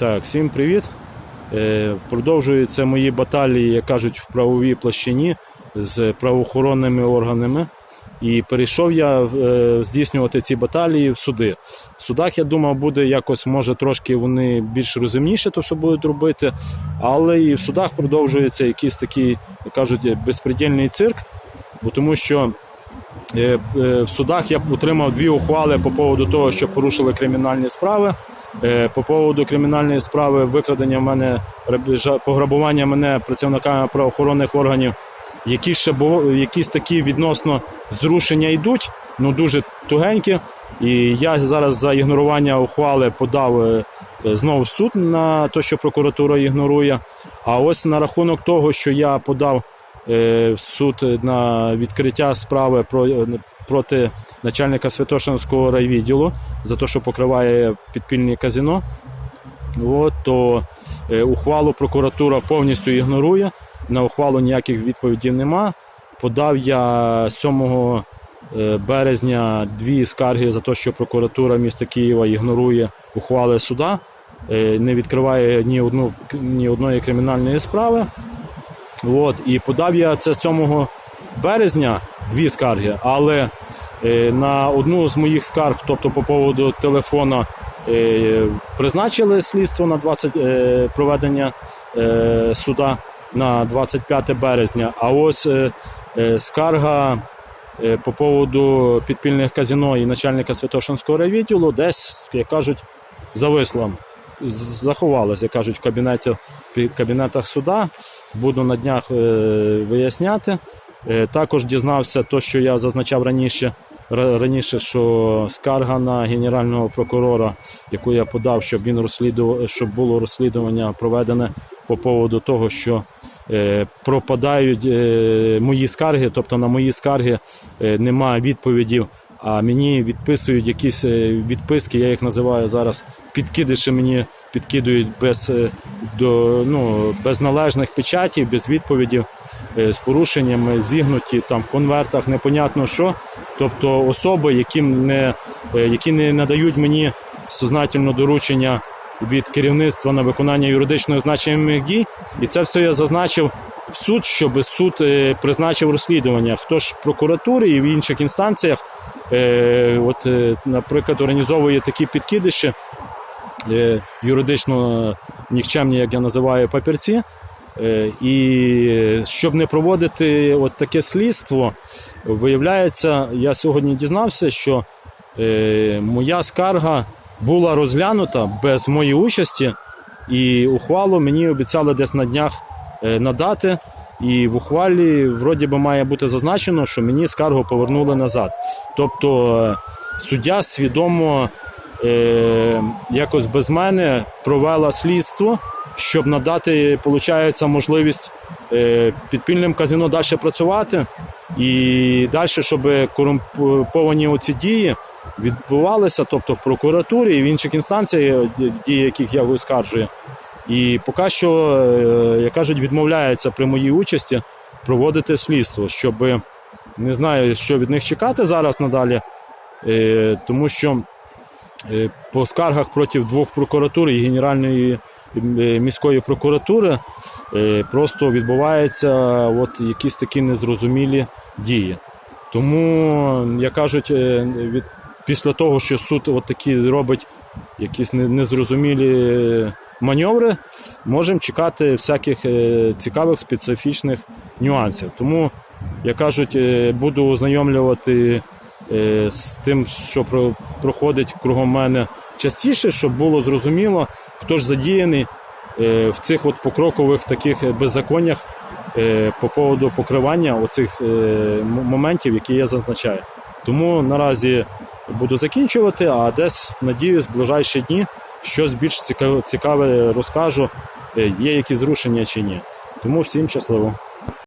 Так, всім привіт. Е, Продовжуються мої баталії, як кажуть, в правовій площині з правоохоронними органами. І перейшов я е, здійснювати ці баталії в суди. В судах, я думав, буде якось, може, трошки вони більш розумніше то все будуть робити. Але і в судах продовжується якийсь такий, як кажуть, безпредельний цирк, бо тому що В судах я отримав дві ухвали по поводу того, що порушили кримінальні справи. Е, По поводу кримінальної справи викрадення в мене пограбування мене працівниками правоохоронних органів, які ще бу- якісь такі відносно зрушення йдуть, ну дуже тугенькі. І я зараз за ігнорування ухвали подав е, е, знову суд на те, що прокуратура ігнорує. А ось на рахунок того, що я подав е, суд на відкриття справи е, проти начальника Святошинського райвідділу за те, що покриває підпільне казино. От, то е, ухвалу прокуратура повністю ігнорує. На ухвалу ніяких відповідей нема. Подав я 7 е, березня дві скарги за те, що прокуратура міста Києва ігнорує ухвали суда, е, не відкриває ні, одну, ні одної кримінальної справи. От, і подав я це 7 березня дві скарги, але е, на одну з моїх скарг, тобто по поводу телефона, е, призначили слідство на 20 е, проведення суда на 25 березня. А ось скарга по поводу підпільних казино і начальника Святошинського райвідділу десь, як кажуть, зависла заховалась, як кажуть, в кабінеті, кабінетах суда. Буду на днях е, виясняти. Е, також дізнався те, що я зазначав раніше, раніше, що скарга на генерального прокурора, яку я подав, щоб він розслідував, щоб було розслідування проведене по поводу того, що е, пропадають мої скарги, тобто на мої скарги немає відповідів. А мені відписують якісь відписки, я їх називаю зараз підкидиші мені підкидують без, е, до, ну, без належних печатів, без відповідів, е, з порушеннями, зігнуті там в конвертах, непонятно що. Тобто особи, яким не, е, які не надають мені сознательно доручення від керівництва на виконання юридично значимих дій. І це все я зазначив в суд, щоб суд е, призначив розслідування. Хто ж в прокуратурі і в інших інстанціях, е, от, е, наприклад, організовує такі підкидиші, е, юридично нікчемні, як я називаю, папірці. Е, І щоб не проводити от таке слідство, виявляється, я сьогодні дізнався, що е, моя скарга була розглянута без моєї участі, і ухвалу мені обіцяли десь на днях е, надати. І в ухвалі вроді би має бути зазначено, що мені скаргу повернули назад. Тобто е, суддя свідомо е, якось без мене провела слідство, щоб надати, виходить, можливість е, підпільним казино далі працювати, і далі, щоб корумповані оці дії відбувалися, тобто в прокуратурі і в інших інстанціях, дії яких я оскаржую. І поки що, е, як кажуть, відмовляється при моїй участі проводити слідство, щоб не знаю, що від них чекати зараз надалі, е, тому що е, по скаргах проти двох прокуратур і Генеральної е, міської прокуратури е, просто відбуваються от якісь такі незрозумілі дії. Тому, як кажуть, е, від, після того, що суд от такі робить якісь незрозумілі маневри, можемо чекати всяких е, цікавих специфічних нюансів. Тому, як кажуть, е, буду ознайомлювати е, з тим, що проходить кругом мене частіше, щоб було зрозуміло, хто ж задіяний е, в цих от покрокових таких беззаконнях е, по поводу покривання оцих е, моментів, які я зазначаю. Тому наразі буду закінчувати, а десь, надіюсь, в ближайші дні щось більш цікаве, розкажу, е, є якісь зрушення чи ні. Тому всім щасливо.